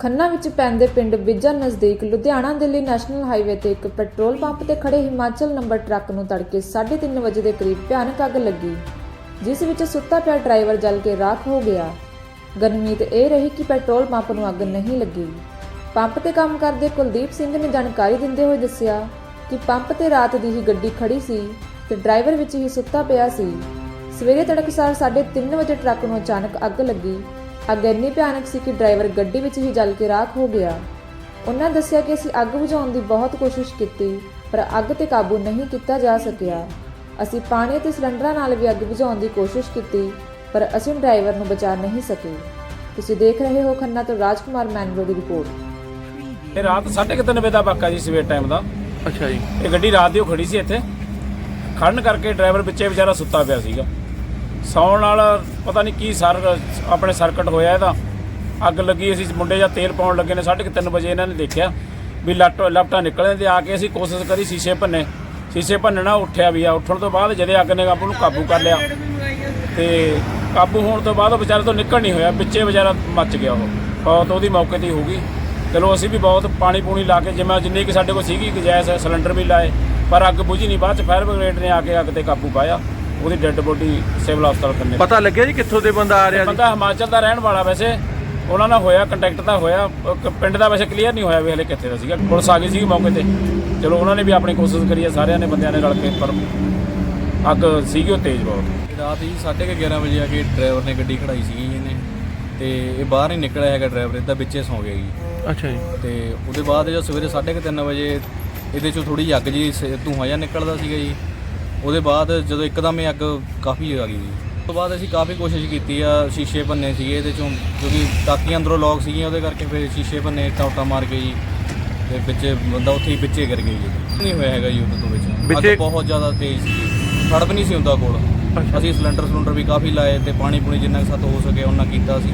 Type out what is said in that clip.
ਖੰਨਾ ਵਿੱਚ ਪੈਂਦੇ ਪਿੰਡ ਬਿੱਜਾ ਨਜ਼ਦੀਕ ਲੁਧਿਆਣਾ ਦਿੱਲੀ ਨੈਸ਼ਨਲ ਹਾਈਵੇ ਤੇ ਇੱਕ ਪੈਟਰੋਲ ਪੰਪ ਤੇ ਖੜੇ ਹਿਮਾਚਲ ਨੰਬਰ ਟਰੱਕ ਨੂੰ ਤੜਕੇ 3:30 ਵਜੇ ਦੇ ਕਰੀਬ ਭਿਆਨਕ ਅੱਗ ਲੱਗੀ, ਜਿਸ ਵਿੱਚ ਸੁੱਤਾ ਪਿਆ ਡਰਾਈਵਰ ਜਲ ਕੇ ਰਾਖ ਹੋ ਗਿਆ। ਗਨਮੀਤ ਇਹ ਰਹੀ ਕਿ ਪੈਟਰੋਲ ਪੰਪ ਨੂੰ ਅੱਗ ਨਹੀਂ ਲੱਗੀ। ਪੰਪ ਤੇ ਕੰਮ ਕਰਦੇ ਕੁਲਦੀਪ ਸਿੰਘ ਨੇ ਜਾਣਕਾਰੀ ਦਿੰਦੇ ਹੋਏ ਦੱਸਿਆ ਕਿ ਪੰਪ ਤੇ ਰਾਤ ਦੀ ਹੀ ਗੱਡੀ ਖੜੀ ਸੀ ਤੇ ਡਰਾਈਵਰ ਵਿੱਚ ਹੀ ਸੁੱਤਾ ਪਿਆ ਸੀ। ਸਵੇਰੇ ਤੜਕਸਾਰ 3:30 ਵਜੇ ਟਰੱਕ ਨੂੰ ਅਚਾਨਕ ਅੱਗ ਲੱਗੀ ਅੱਗ ਇੰਨੀ ਭਿਆਨਕ ਸੀ ਕਿ ਡਰਾਈਵਰ ਗੱਡੀ ਵਿੱਚ ਹੀ ਜਲ ਕੇ ਰਾਖ ਹੋ ਗਿਆ। ਉਹਨਾਂ ਦੱਸਿਆ ਕਿ ਅਸੀਂ ਅੱਗ ਬੁਝਾਉਣ ਦੀ ਬਹੁਤ ਕੋਸ਼ਿਸ਼ ਕੀਤੀ ਪਰ ਅੱਗ ਤੇ ਕਾਬੂ ਨਹੀਂ ਕੀਤਾ ਜਾ ਸਕਿਆ। ਅਸੀਂ ਪਾਣੀ ਅਤੇ ਸਿਲੰਡਰਾਂ ਨਾਲ ਵੀ ਅੱਗ ਬੁਝਾਉਣ ਦੀ ਕੋਸ਼ਿਸ਼ ਕੀਤੀ ਪਰ ਅਸੀਂ ਡਰਾਈਵਰ ਨੂੰ ਬਚਾ ਨਹੀਂ ਸਕੇ। ਤੁਸੀਂ ਦੇਖ ਰਹੇ ਹੋ ਖੰਨਾ ਤੋਂ ਰਾਜਕੁਮਾਰ ਮੈਨਰੋ ਦੀ ਰਿਪੋਰਟ। ਇਹ ਰਾਤ 3:30 ਵਜੇ ਦਾ ਵਾਕਾ ਜੀ ਸਵੇਰ ਟਾਈਮ ਦਾ। ਅੱਛਾ ਜੀ। ਇਹ ਗੱਡੀ ਰਾਤ ਦੀ ਓ ਖੜੀ ਸੀ ਇੱਥੇ। ਖੜਨ ਕਰਕੇ ਡਰਾਈਵਰ ਵਿੱਚੇ ਵਿਚਾਰਾ ਸੁੱਤਾ ਪਿਆ ਸੀਗਾ। ਸੌਣ ਨਾਲ ਪਤਾ ਨਹੀਂ ਕੀ ਸਰ ਆਪਣੇ ਸਰਕਟ ਹੋਇਆ ਇਹਦਾ। ਅੱਗ ਲੱਗੀ ਅਸੀਂ ਮੁੰਡੇ ਜਾਂ ਤੇਲ ਪਾਉਣ ਲੱਗੇ ਨੇ 3:30 ਵਜੇ ਇਹਨਾਂ ਨੇ ਦੇਖਿਆ ਵੀ ਲੱਟ ਲਪਟਾ ਨਿਕਲਣ ਤੇ ਆ ਕੇ ਅਸੀਂ ਕੋਸ਼ਿਸ਼ ਕਰੀ ਸ਼ੀਸ਼ੇ ਭੰਨੇ। ਸ਼ੀਸ਼ੇ ਭੰਨਣਾ ਉੱਠਿਆ ਵੀ ਆ। ਉੱਠਣ ਤੋਂ ਬਾਅਦ ਜਦੇ ਅੱਗ ਨੇ ਕਾਬੂ ਨੂੰ ਕਾਬੂ ਕਰ ਲਿਆ ਤੇ ਕਾਬੂ ਹੋਣ ਤੋਂ ਬਾਅਦ ਉਹ ਵਿਚਾਰੇ ਤੋਂ ਨਿਕਲ ਨਹੀਂ ਹੋਇਆ ਪਿੱਛੇ ਵਿਚਾਰਾ ਮੱਚ ਗਿਆ ਉਹ। ਬਹੁਤ ਉਹਦੀ ਮੌਕੇ ਤੇ ਹੀ ਹੋ ਚਲੋ ਅਸੀਂ ਵੀ ਬਹੁਤ ਪਾਣੀ ਪੂਣੀ ਲਾ ਕੇ ਜਿਵੇਂ ਜਿੰਨੀ ਕਿ ਸਾਡੇ ਕੋਲ ਸੀਗੀ ਗੈਸ ਸਿਲੰਡਰ ਵੀ ਲਾਏ, ਪਰ ਅੱਗ ਬੁਝੀ ਨਹੀਂ, ਬਾਅਦ ਚ ਫਾਇਰ ਬ੍ਰਿਗੇਡ ਨੇ ਆ ਕੇ ਅੱਗ ਤੇ ਕਾਬੂ ਪਾਇਆ। ਉਹਦੀ ਡੈੱਡ ਬੋਡੀ ਸਿਵਲ ਹਸਪਤਾਲ ਕੰਨੇ ਪਤਾ ਲੱਗਿਆ ਜੀ ਕਿੱਥੋਂ ਦੇ ਬੰਦਾ ਆ ਰਿਹਾ ਜੀ? ਬੰਦਾ ਹਿਮਾਚਲ ਦਾ ਰਹਿਣ ਵਾਲਾ ਵੈਸੇ ਉਹਨਾਂ ਨਾਲ ਹੋਇਆ ਕੰਟੈਕਟ ਤਾਂ ਹੋਇਆ ਕ- ਪਿੰਡ ਦਾ ਵੈਸੇ ਕਲੀਅਰ ਨਹੀਂ ਹੋਇਆ ਵੀ ਹਲੇ ਕਿੱਥੇ ਦਾ ਸੀਗਾ। ਪੁਲਿਸ ਆ ਗਈ ਸੀ ਮੌਕੇ ਤੇ। ਚਲੋ ਉਹਨਾਂ ਨੇ ਵੀ ਆਪਣੀ ਕੋਸ਼ਿਸ਼ ਕਰੀ ਹੈ ਸਾਰਿਆਂ ਨੇ ਬੰਦਿਆਂ ਨੇ ਰਲ ਕੇ ਪਰ ਅੱਗ ਸੀਗੀ ਉਹ ਤੇਜ਼ ਬਹੁਤ। ਰਾਤ ਹੀ 11:30 ਵਜੇ ਆ ਕੇ ਡਰਾਈਵਰ ਨੇ ਗੱਡੀ ਖੜਾਈ ਸੀਗੀ ਇਹਨੇ। ਤੇ ਇਹ ਬਾਹਰ ਹੀ ਨਿਕਲਿਆ ਹੈਗਾ ਡਰਾਈਵਰ ਇਹਦਾ ਵਿੱਚੇ ਸੌਂ ਗਿਆ ਜੀ। ਅੱਛਾ ਜੀ। ਤੇ ਉਹਦੇ ਬਾਅਦ ਜਦੋਂ ਸਵੇਰੇ 3:30 ਵਜੇ ਇਹਦੇ ਚੋਂ ਥੋੜੀ ਅੱਗ ਜੀ ਸ- ਧੂੰਆਂ ਜਿਹਾ ਨਿਕਲਦਾ ਸੀਗਾ ਜੀ। ਉਹਦੇ ਬਾਅਦ ਜਦੋਂ ਇੱਕਦਮ ਇਹ ਅੱਗ ਕਾਫੀ ਆ ਗਈ ਜੀ ਉਸ ਤੋਂ ਬਾਅਦ ਅਸੀਂ ਕਾਫੀ ਕੋਸ਼ਿਸ਼ ਕੀਤੀ ਆ ਸ਼ੀਸ਼ੇ ਭੰਨੇ ਸੀਗੇ ਇਹਦੇ ਚੋਂ ਕਿਉਂਕਿ ਤਾਕੀਆਂ ਅੰਦਰੋਂ ਲੌਕ ਸੀਗੀਆਂ ਉਹਦੇ ਕਰਕੇ ਫਿਰ ਸ਼ੀਸ਼ੇ ਭੰਨੇ ਟੌਟਾ ਮਾਰ ਕੇ ਜੀ ਤੇ ਵਿੱਚੇ ਬੰਦਾ ਉੱਥੇ ਹੀ ਵਿੱਚੇ ਗਿਰ ਗਿਆ ਜੀ। ਨਹੀਂ ਹੋਇਆ ਹੈਗਾ ਜੀ ਉਹਦੇ ਤੋਂ ਵਿੱਚ। ਅੱਗ ਬਹੁਤ ਜ਼ਿਆਦਾ ਤੇਜ਼ ਸੀ। ਸੜਪ ਨਹੀਂ ਸੀ ਹੁੰਦਾ ਕੋਲ। ਅਸੀਂ ਸਿਲੰਡਰ ਸਿਲੰਡਰ ਵੀ ਕਾਫੀ ਲਾਏ ਤੇ ਪਾਣੀ ਪੂਣੀ ਜਿੰਨਾ ਕੁ ਸਾਤੋਂ ਹੋ ਸਕੇ ਉਹਨਾਂ ਕੀਤਾ ਸੀ